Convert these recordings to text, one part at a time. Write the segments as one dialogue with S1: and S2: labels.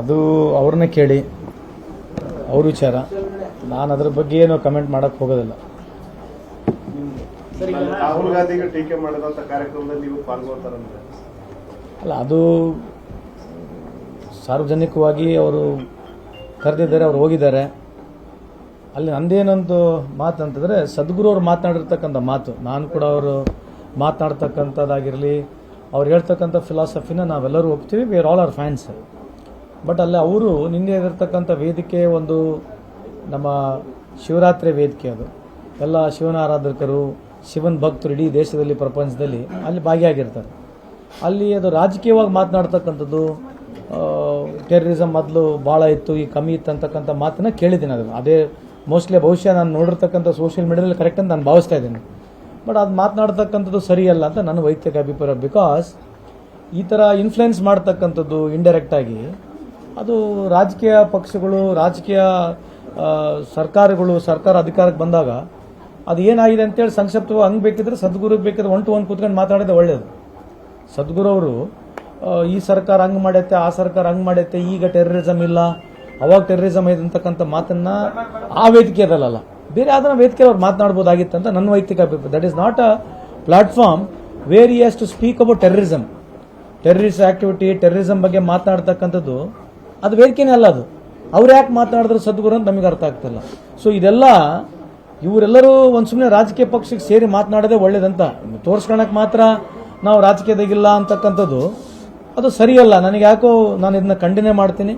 S1: ಅದು ಅವ್ರನ್ನೇ ಕೇಳಿ ಅವ್ರ ವಿಚಾರ. ನಾನು ಅದ್ರ ಬಗ್ಗೆ ಏನು ಕಮೆಂಟ್ ಮಾಡಕ್ಕೆ ಹೋಗೋದಿಲ್ಲ
S2: ರಾಹುಲ್ ಗಾಂಧಿಗೆ ಟೀಕೆ ಮಾಡಿದಂತ ಕಾರ್ಯಕ್ರಮದಲ್ಲಿ ನೀವು ಪಾಲ್ಗೊಳ್ತಾರಂದ್ರೆ
S1: ಅಲ್ಲ ಅದು ಸಾರ್ವಜನಿಕವಾಗಿ ಅವರು ಕರೆದಿದ್ದಾರೆ ಅವ್ರು ಹೋಗಿದ್ದಾರೆ. ಅಲ್ಲಿ ನಂದೇನೊಂದು ಮಾತು ಅಂತಂದರೆ ಸದ್ಗುರು ಅವ್ರು ಮಾತನಾಡಿರ್ತಕ್ಕಂಥ ಮಾತು. ನಾನು ಕೂಡ ಅವರು ಮಾತನಾಡ್ತಕ್ಕಂಥದ್ದಾಗಿರಲಿ ಅವ್ರು ಹೇಳ್ತಕ್ಕಂಥ ಫಿಲಾಸಫಿನ ನಾವೆಲ್ಲರೂ ಒಪ್ತೀವಿ we are all are fans but ಅಲ್ಲಿ ಅವರು ನಿನ್ನೆ ಇರತಕ್ಕಂಥ ವೇದಿಕೆ ಒಂದು ನಮ್ಮ ಶಿವರಾತ್ರಿ ವೇದಿಕೆ ಅದು. ಎಲ್ಲ ಶಿವನ ಆರಾಧಕರು ಶಿವನ ಭಕ್ತರು ಇಡೀ ದೇಶದಲ್ಲಿ, ಪ್ರಪಂಚದಲ್ಲಿ ಅಲ್ಲಿ ಭಾಗಿಯಾಗಿರ್ತಾರೆ. ಅಲ್ಲಿ ಅದು ರಾಜಕೀಯವಾಗಿ ಮಾತನಾಡ್ತಕ್ಕಂಥದ್ದು ಟೆರರಿಸಮ್ ಮೊದಲು ಭಾಳ ಇತ್ತು ಈ ಕಮ್ಮಿ ಇತ್ತು ಅಂತಕ್ಕಂಥ ಮಾತನ್ನ ಕೇಳಿದ್ದೀನಿ ಅದನ್ನು. ಅದೇ ಮೋಸ್ಟ್ಲಿ ಬಹುಶಃ ನಾನು ನೋಡಿರ್ತಕ್ಕಂಥ ಸೋಷಿಯಲ್ ಮೀಡಿಯಾದಲ್ಲಿ ಕರೆಕ್ಟ್ ಅಂತ ನಾನು ಭಾವಿಸ್ತಾ ಇದ್ದೀನಿ. ಬಟ್ ಅದು ಮಾತನಾಡ್ತಕ್ಕಂಥದ್ದು ಸರಿಯಲ್ಲ ಅಂತ ನನ್ನ ವೈಯಕ್ತಿಕ ಅಭಿಪ್ರಾಯ. ಬಿಕಾಸ್ ಈ ಥರ ಇನ್ಫ್ಲುಯೆನ್ಸ್ ಮಾಡ್ತಕ್ಕಂಥದ್ದು ಇಂಡೈರೆಕ್ಟಾಗಿ ಅದು ರಾಜಕೀಯ ಪಕ್ಷಗಳು, ರಾಜಕೀಯ ಸರ್ಕಾರಗಳು, ಸರ್ಕಾರ ಅಧಿಕಾರಕ್ಕೆ ಬಂದಾಗ ಅದು ಏನಾಗಿದೆ ಅಂತೇಳಿ ಸಂಕ್ಷಿಪ್ತವಾಗಿ ಹಂಗೆ ಬೇಕಿದ್ರೆ ಸದ್ಗುರುಗೆ ಬೇಕಿದ್ರೆ ಒನ್ ಟು ಒನ್ ಕೂತ್ಕೊಂಡು ಮಾತಾಡೋದೇ ಒಳ್ಳೆಯದು ಸದ್ಗುರು ಅವರು ಈ ಸರ್ಕಾರ ಹಂಗೆ ಮಾಡೈತೆ, ಆ ಸರ್ಕಾರ ಹಂಗೆ ಮಾಡೈತೆ, ಈಗ ಟೆರರಿಸಮ್ ಇಲ್ಲ, ಅವಾಗ ಟೆರರಿಸಮ್ ಇದೆ ಅಂತಕ್ಕಂಥ ಮಾತನ್ನ ಆ ವೇದಿಕೆಯಲ್ಲ ಬೇರೆ ಯಾವ್ದಾರ ವೇದಿಕೆ ಅವ್ರು ಮಾತನಾಡ್ಬೋದಾಗಿತ್ತು ಅಂತ ನನ್ನ ವೈಯಕ್ತಿಕ ಅಭಿಪ್ರಾಯ. That is not a platform where us to speak about terrorism terrorist activity terrorism ಬಗ್ಗೆ ಮಾತನಾಡ್ತಕ್ಕಂಥದ್ದು ಅದು ವೇದಿಕೆನೇ ಅಲ್ಲ ಅದು. ಅವ್ರು ಯಾಕೆ ಮಾತನಾಡಿದ್ರು ಸದ್ಗುರು ಅಂತ ನಮಗೆ ಅರ್ಥ ಆಗ್ತಿಲ್ಲ. ಸೊ ಇದೆಲ್ಲ ಇವರೆಲ್ಲರೂ ಒಂದು ಸುಮ್ಮನೆ ರಾಜಕೀಯ ಪಕ್ಷಕ್ಕೆ ಸೇರಿ ಮಾತನಾಡೋದೇ ಒಳ್ಳೇದಂತ. ತೋರಿಸ್ಕೊಳಕ್ ಮಾತ್ರ ನಾವು ರಾಜಕೀಯದಾಗಿಲ್ಲ ಅಂತಕ್ಕಂಥದ್ದು ಅದು ಸರಿಯಲ್ಲ. ನನಗೆ ಯಾಕೋ ನಾನು ಇದನ್ನ ಖಂಡನೆ ಮಾಡ್ತೀನಿ.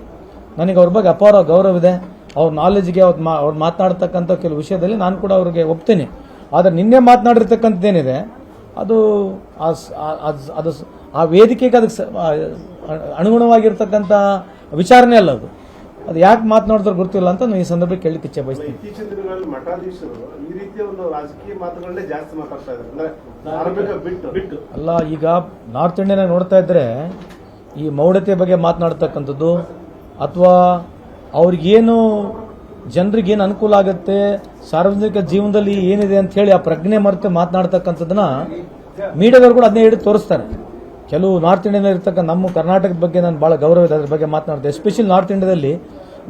S1: ನನಗೆ ಅವ್ರ ಬಗ್ಗೆ ಅಪಾರ ಗೌರವ ಇದೆ. ಅವ್ರ ನಾಲೆಜ್ಗೆ ಅವ್ರು ಮಾ, ಅವ್ರು ಮಾತನಾಡ್ತಕ್ಕಂಥ ಕೆಲವು ವಿಷಯದಲ್ಲಿ ನಾನು ಕೂಡ ಅವ್ರಿಗೆ ಒಪ್ತೀನಿ. ಆದರೆ ನಿನ್ನೆ ಮಾತನಾಡಿರ್ತಕ್ಕಂಥದ್ದೇನಿದೆ, ಅದು ಅದ್- ಆ ವೇದಿಕೆಗೆ ಅದಕ್ಕೆ ಅನುಗುಣವಾಗಿರ್ತಕ್ಕಂಥ ವಿಚಾರಣೆ ಅಲ್ಲ ಅದು. ಅದು ಯಾಕೆ ಮಾತನಾಡಿದ್ರೆ ಗೊತ್ತಿಲ್ಲ ಅಂತ ನಾನು ಈ ಸಂದರ್ಭಕ್ಕೆ ಕೇಳಿ ಇಚ್ಛೆ ಬಯಸ್ತೀನಿ.
S2: ಇತ್ತೀಚಿನ ದಿನಗಳಲ್ಲಿ ಮಠಾಧೀಶರು ಈ ರೀತಿಯ ಒಂದು ರಾಜಕೀಯ ಮಾತುಗಳನ್ನೇ ಜಾಸ್ತಿ ಮಾತಾಡ್ತಾ ಇದ್ದಾರೆ. ಬಿಟ್ಟು. ಬಿಟ್ಟು.
S1: ಅಲ್ಲ ಈಗ ನಾರ್ತ್ ಇಂಡಿಯನ್ ನೋಡ್ತಾ ಇದ್ರೆ ಈ ಮೌಢ್ಯತೆ ಬಗ್ಗೆ ಮಾತನಾಡ್ತಕ್ಕಂಥದ್ದು ಅಥವಾ ಅವ್ರಿಗೇನು ಜನರಿಗೇನು ಅನುಕೂಲ ಆಗುತ್ತೆ ಸಾರ್ವಜನಿಕ ಜೀವನದಲ್ಲಿ ಏನಿದೆ ಅಂತ ಹೇಳಿ ಆ ಪ್ರಜ್ಞೆ ಮರೆತು ಮಾತನಾಡ್ತಕ್ಕಂಥದ್ದನ್ನ ಮೀಡಿಯಾದವ್ರು ಕೂಡ ಅದನ್ನೇ ಹೇಳಿ ತೋರಿಸ್ತಾರೆ. ಕೆಲವು ನಾರ್ತ್ ಇಂಡಿಯಾನಲ್ಲಿ ಇರ್ತಕ್ಕಂಥ ನಮ್ಮ ಕರ್ನಾಟಕದ ಬಗ್ಗೆ ನಾನು ಭಾಳ ಗೌರವ ಇದೆ, ಅದ್ರ ಬಗ್ಗೆ ಮಾತನಾಡಿದೆ ಎಸ್ಪೆಷಲಿ ನಾರ್ತ್ ಇಂಡಿಯಾದಲ್ಲಿ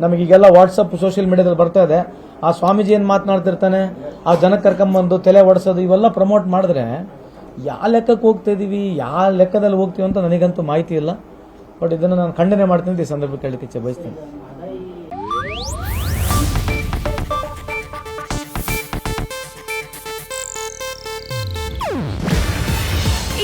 S1: ನಮಗೀಗೆಲ್ಲ ವಾಟ್ಸಪ್ ಸೋಷಿಯಲ್ ಮೀಡಿಯಾದಲ್ಲಿ ಬರ್ತಾ ಇದೆ. ಆ ಸ್ವಾಮೀಜಿ ಏನು ಮಾತನಾಡ್ತಿರ್ತಾನೆ? ಆ ಜನಕ್ಕೆ ಕರ್ಕೊಂಬಂದು ತಲೆ ಒಡಿಸೋದು, ಇವೆಲ್ಲ ಪ್ರಮೋಟ್ ಮಾಡಿದ್ರೆ ಯಾವ ಲೆಕ್ಕಕ್ಕೆ ಹೋಗ್ತಾ ಇದ್ದೀವಿ ಯಾವ ಲೆಕ್ಕದಲ್ಲಿ ಹೋಗ್ತೀವಿ ಅಂತ ನನಗಂತೂ ಮಾಹಿತಿ ಇಲ್ಲ. ಬಟ್ ಇದನ್ನು ನಾನು ಖಂಡನೆ ಮಾಡ್ತೀನಿ, ಈ ಸಂದರ್ಭಕ್ಕೆ ಹೇಳಲಿಕ್ಕೆ ಇಚ್ಛೆ ಬಯಸ್ತೀನಿ.